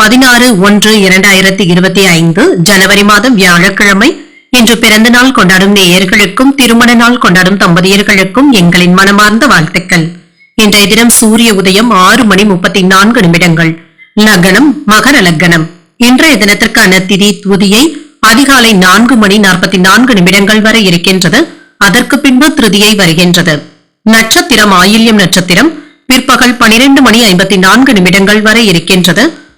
பதினாறு ஒன்று இரண்டாயிரத்தி இருபத்தி ஐந்து ஜனவரி மாதம் வியாழக்கிழமை. இன்று பிறந்த நாள் கொண்டாடும் நேயர்களுக்கும் திருமண நாள் கொண்டாடும் தம்பதியர்களுக்கும் எங்களின் மனமார்ந்த வாழ்த்துக்கள். இன்றைய தினம் சூரிய உதயம் ஆறு மணி முப்பத்தி நான்கு நிமிடங்கள். லக்னம் மகர லக்னம். இன்றைய தினத்திற்கான திதி துதியை அதிகாலை நான்கு மணி நாற்பத்தி நான்கு நிமிடங்கள் வரை இருக்கின்றது. அதற்கு பின்பு திருதியை வருகின்றது. நட்சத்திரம் ஆயில்யம் நட்சத்திரம். பிற்பகல் பனிரெண்டு மணி ஐம்பத்தி நான்கு நிமிடங்கள் வரை இருக்கின்றது.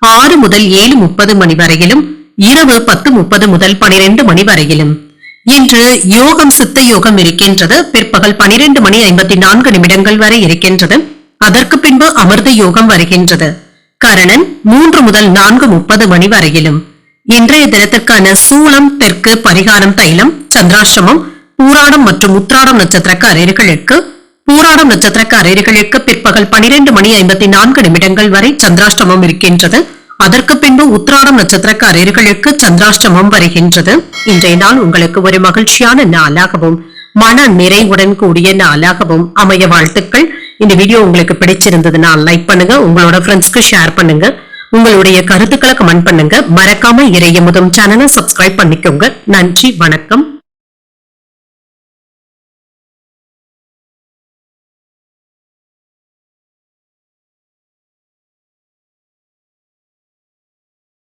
ஆறு முதல் ஏழு முப்பது மணி வரையிலும் இரவு பத்து முப்பது முதல் பனிரெண்டு மணி வரையிலும். இன்று யோகம் சித்த யோகம் இருக்கின்றது. பிற்பகல் பனிரெண்டு மணி ஐம்பத்தி நான்கு நிமிடங்கள் வரை இருக்கின்றது. அதற்கு பின்பு அமிர்த யோகம் வருகின்றது. கரணன் மூன்று முதல் நான்கு முப்பது மணி வரையிலும். இன்றைய தினத்திற்கான சூளம் தெற்கு பரிகாரம் தைலம் சந்திராசிரமம் பூராடம் மற்றும் உத்ராடம் நட்சத்திரக்காரர்களுக்கு பூராடம் நட்சத்திரக்காரர்களுக்கு பிற்பகல் பனிரெண்டு மணி ஐம்பத்தி நான்கு நிமிடங்கள் வரை சந்திராஷ்டமம் இருக்கின்றது. அதற்கு பின்பு உத்ராடம் நட்சத்திரக்காரர்களுக்கு சந்திராஷ்டமம் வருகின்றது. இன்றைய நாள் உங்களுக்கு ஒரு மகிழ்ச்சியான நாளாகவும் மன நிறைவுடன் கூடிய நாளாகவும் அமைய வாழ்த்துக்கள். இந்த வீடியோ உங்களுக்கு பிடிச்சிருந்ததுன்னா லைக் பண்ணுங்க உங்களோட ஃப்ரெண்ட்ஸ்க்கு ஷேர் பண்ணுங்க. உங்களுடைய கருத்துக்களை கமெண்ட் பண்ணுங்க. மறக்காம இறைய முதம் சேனலை சப்ஸ்கிரைப் பண்ணிக்கோங்க. நன்றி வணக்கம்.